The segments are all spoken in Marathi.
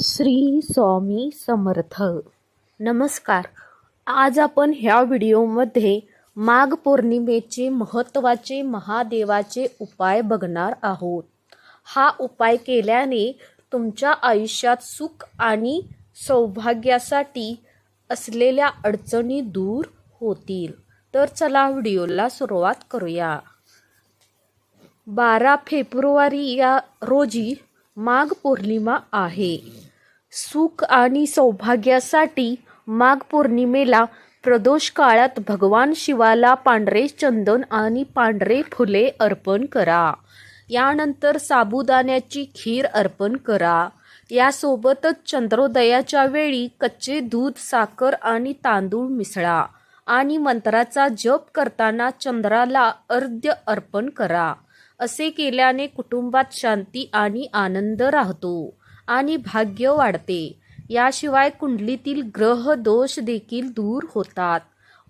श्री स्वामी समर्थ. नमस्कार. आज आपण ह्या व्हिडिओमध्ये माघ पौर्णिमेचे महत्त्वाचे महादेवाचे उपाय बघणार आहोत. हा उपाय केल्याने तुमच्या आयुष्यात सुख आणि सौभाग्यासाठी असलेल्या अडचणी दूर होतील. तर चला व्हिडिओला सुरुवात करूया. बारा फेब्रुवारी या रोजी माघ पौर्णिमा आहे. सुख आणि सौभाग्यासाठी माघ पौर्णिमेला प्रदोष काळात भगवान शिवाला पांढरे चंदन आणि पांढरे फुले अर्पण करा. यानंतर साबुदाण्याची खीर अर्पण करा. यासोबतच चंद्रोदयाच्या वेळी कच्चे दूध साखर आणि तांदूळ मिसळा आणि मंत्राचा जप करताना चंद्राला अर्ध्य अर्पण करा. असे केल्याने कुटुंबात शांती आणि आनंद राहतो. आणि भाग्य वाढते. याशिवाय कुंडलीतील ग्रह दोष देखील दूर होतात.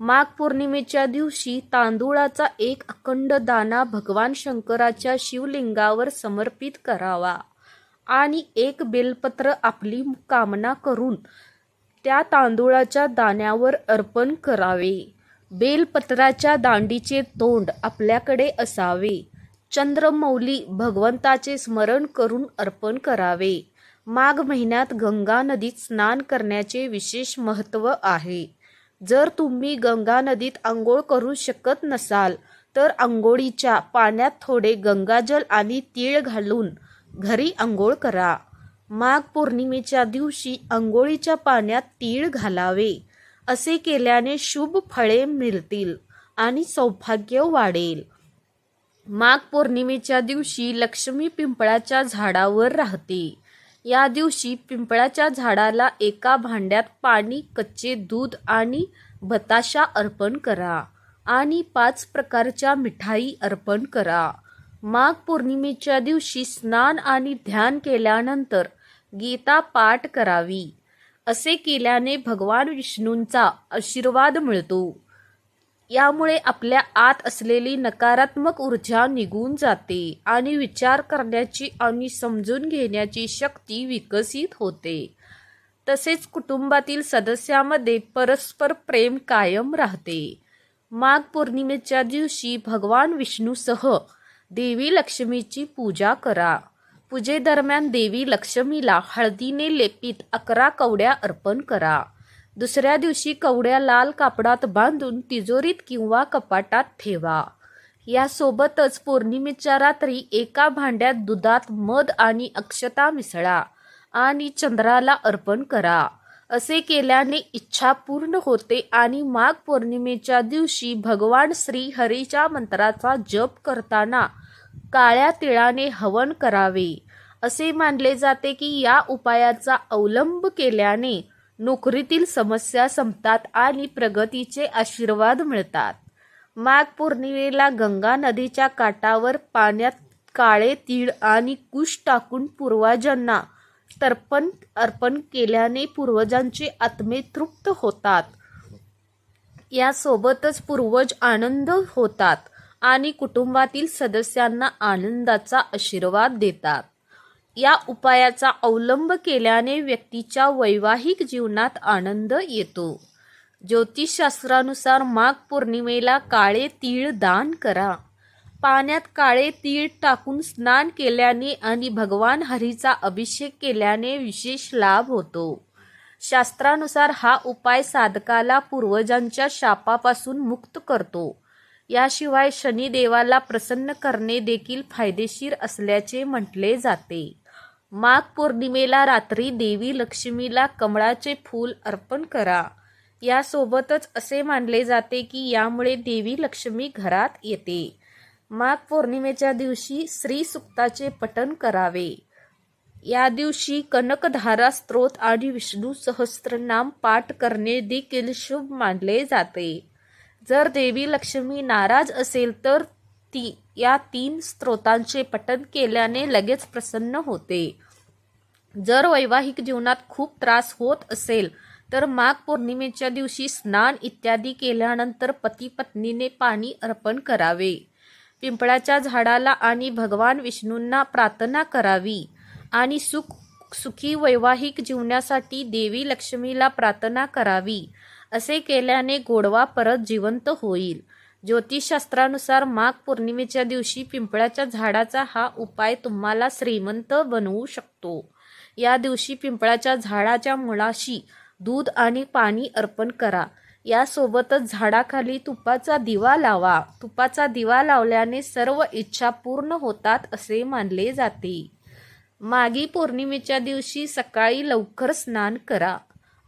माघ पौर्णिमेच्या दिवशी तांदूळाचा एक अखंड दाना भगवान शंकराच्या शिवलिंगावर समर्पित करावा आणि एक बेलपत्र आपली कामना करून त्या तांदूळाच्या दाण्यावर अर्पण करावे. बेलपत्राच्या दांडीचे तोंड आपल्याकडे असावे. चंद्रमौली भगवंताचे स्मरण करून अर्पण करावे. माघ महिन्यात गंगा नदीत स्नान करण्याचे विशेष महत्त्व आहे. जर तुम्ही गंगा नदीत आंघोळ करू शकत नसाल तर आंघोळीच्या पाण्यात थोडे गंगाजल आणि तीळ घालून घरी आंघोळ करा. माघ पौर्णिमेच्या दिवशी आंघोळीच्या पाण्यात तीळ घालावे. असे केल्याने शुभ फळे मिळतील आणि सौभाग्य वाढेल. माघ पौर्णिमेच्या दिवशी लक्ष्मी पिंपळाच्या झाडावर राहते. या दिवशी पिंपळाच्या झाडाला एका भांड्यात पाणी कच्चे दूध आणि बताशा अर्पण करा आणि पाच प्रकारच्या मिठाई अर्पण करा. माघ पौर्णिमेच्या दिवशी स्नान आणि ध्यान केल्यानंतर गीता पाठ करावी. असे केल्याने भगवान विष्णूंचा आशीर्वाद मिळतो. यामुळे आपल्या आत असलेली नकारात्मक ऊर्जा निघून जाते आणि विचार करण्याची आणि समजून घेण्याची शक्ती विकसित होते. तसेच कुटुंबातील सदस्यामध्ये परस्पर प्रेम कायम राहते. माघ पौर्णिमेच्या दिवशी भगवान विष्णूसह देवी लक्ष्मीची पूजा करा. पूजेदरम्यान देवी लक्ष्मीला हळदीने लेपित अकरा कवड्या अर्पण करा. दुसऱ्या दिवशी कवड्या लाल कापडात बांधून तिजोरीत किंवा कपाटात ठेवा. यासोबतच पौर्णिमेच्या रात्री एका भांड्यात दुधात मध आणि अक्षता मिसळा आणि चंद्राला अर्पण करा. असे केल्याने इच्छा पूर्ण होते आणि माघ पौर्णिमेच्या दिवशी भगवान श्री हरीच्या मंत्राचा जप करताना काळ्या तिळाने हवन करावे. असे मानले जाते की या उपायाचा अवलंब केल्याने नोकरीतील समस्या संपतात आणि प्रगतीचे आशीर्वाद मिळतात. माघ पौर्णिमेला गंगा नदीच्या काठावर पाण्यात काळे तीळ आणि कुश टाकून पूर्वजांना तर्पण अर्पण केल्याने पूर्वजांचे आत्मे तृप्त होतात. यासोबतच पूर्वज आनंद होतात आणि कुटुंबातील सदस्यांना आनंदाचा आशीर्वाद देतात. या उपायाचा अवलंब केल्याने व्यक्तीच्या वैवाहिक जीवनात आनंद येतो. ज्योतिषशास्त्रानुसार माघ पौर्णिमेला काळे तीळ दान करा. पाण्यात काळे तीळ टाकून स्नान केल्याने आणि भगवान हरीचा अभिषेक केल्याने विशेष लाभ होतो. शास्त्रानुसार हा उपाय साधकाला पूर्वजांच्या शापापासून मुक्त करतो. याशिवाय शनिदेवाला प्रसन्न करणे देखील फायदेशीर असल्याचे म्हटले जाते. माघ पौर्णिमेला रात्री देवी लक्ष्मीला कमळाचे फूल अर्पण करा. यासोबतच असे मानले जाते की यामुळे देवी लक्ष्मी घरात येते. माघ पौर्णिमेच्या दिवशी श्री सुक्ताचे पठण करावे. या दिवशी कनकधारा स्त्रोत आणि विष्णू सहस्त्रनाम पाठ करणे देखील शुभ मानले जाते. जर देवी लक्ष्मी नाराज असेल तर ती या तीन स्त्रोतांचे पठण केल्याने लगेच प्रसन्न होते. जर वैवाहिक जीवनात खूप त्रास होत असेल तर माघ पौर्णिमेच्या दिवशी स्नान इत्यादी केल्यानंतर पती पत्नीने पाणी अर्पण करावे. पिंपळाच्या झाडाला आणि भगवान विष्णूंना प्रार्थना करावी आणि सुख सुखी वैवाहिक जीवनासाठी देवी लक्ष्मीला प्रार्थना करावी असे केल्याने गोडवा परत जिवंत होईल. ज्योतिषशास्त्रानुसार माघ पौर्णिमेच्या दिवशी पिंपळाच्या झाडाचा हा उपाय तुम्हाला श्रीमंत बनवू शकतो. या दिवशी पिंपळाच्या झाडाच्या मुळाशी दूध आणि पाणी अर्पण करा. यासोबतच झाडाखाली तुपाचा दिवा लावा. तुपाचा दिवा लावल्याने सर्व इच्छा पूर्ण होतात असे मानले जाते. मागी पौर्णिमेच्या दिवशी सकाळी लवकर स्नान करा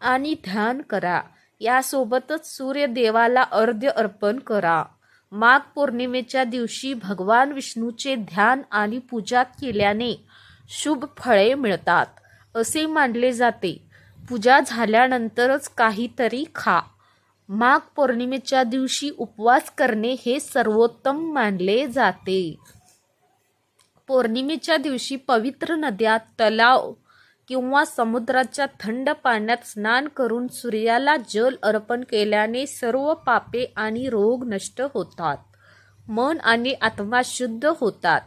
आणि ध्यान करा. यासोबतच सूर्यदेवाला अर्ध्य अर्पण करा. माघ पौर्णिमेच्या दिवशी भगवान विष्णूचे ध्यान आणि पूजा केल्याने शुभ फळे मिळतात. असे मानले जाते. पूजा झाल्यानंतरच काहीतरी खा. माघ पौर्णिमेच्या दिवशी उपवास करणे हे सर्वोत्तम मानले जाते. पौर्णिमेच्या दिवशी पवित्र नद्या तलाव किंवा समुद्राच्या थंड पाण्यात स्नान करून सूर्याला जल अर्पण केल्याने सर्व पापे आणि रोग नष्ट होतात. मन आणि आत्मा शुद्ध होतात.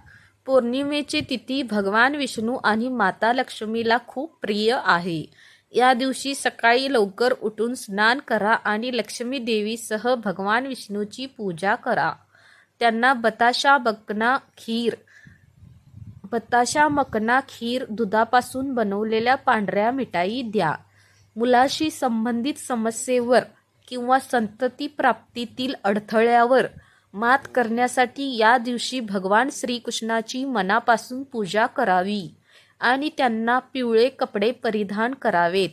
पौर्णिमेची तिथी भगवान विष्णू आणि माता लक्ष्मीला खूप प्रिय आहे. या दिवशी सकाळी लवकर उठून स्नान करा आणि लक्ष्मी देवीसह भगवान विष्णूची पूजा करा. त्यांना बताशा बकना खीर बताशा मकना खीर दुधापासून बनवलेल्या पांढऱ्या मिठाई द्या. मुलाशी संबंधित समस्येवर किंवा संतती प्राप्तीतील अडथळ्यावर मात करण्यासाठी या दिवशी भगवान श्रीकृष्णाची मनापासून पूजा करावी आणि त्यांना पिवळे कपडे परिधान करावेत.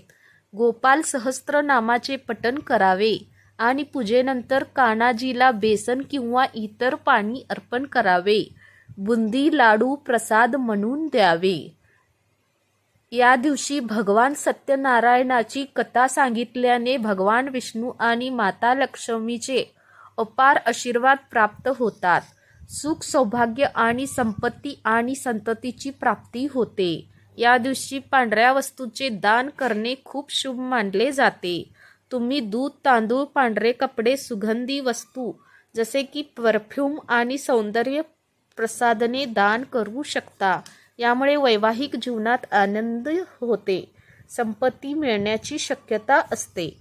गोपाल सहस्त्र नामाचे पठण करावे आणि पूजेनंतर कानाजीला बेसन किंवा इतर पाणी अर्पण करावे. बुंदी लाडू प्रसाद म्हणून द्यावे. या दिवशी भगवान सत्यनारायणाची कथा सांगितल्याने भगवान विष्णू आणि माता लक्ष्मीचे अपार आशीर्वाद प्राप्त होतात. सुख सौभाग्य आणि संपत्ती आणि संततीची प्राप्ती होते. या दिवशी पांढऱ्या वस्तूचे दान करणे खूप शुभ मानले जाते. तुम्ही दूध तांदूळ पांढरे कपडे सुगंधी वस्तू जसे की परफ्यूम आणि सौंदर्य प्रसादने दान करू शकता. यामुळे वैवाहिक जीवनात आनंद होते. संपत्ती मिळण्याची शक्यता असते.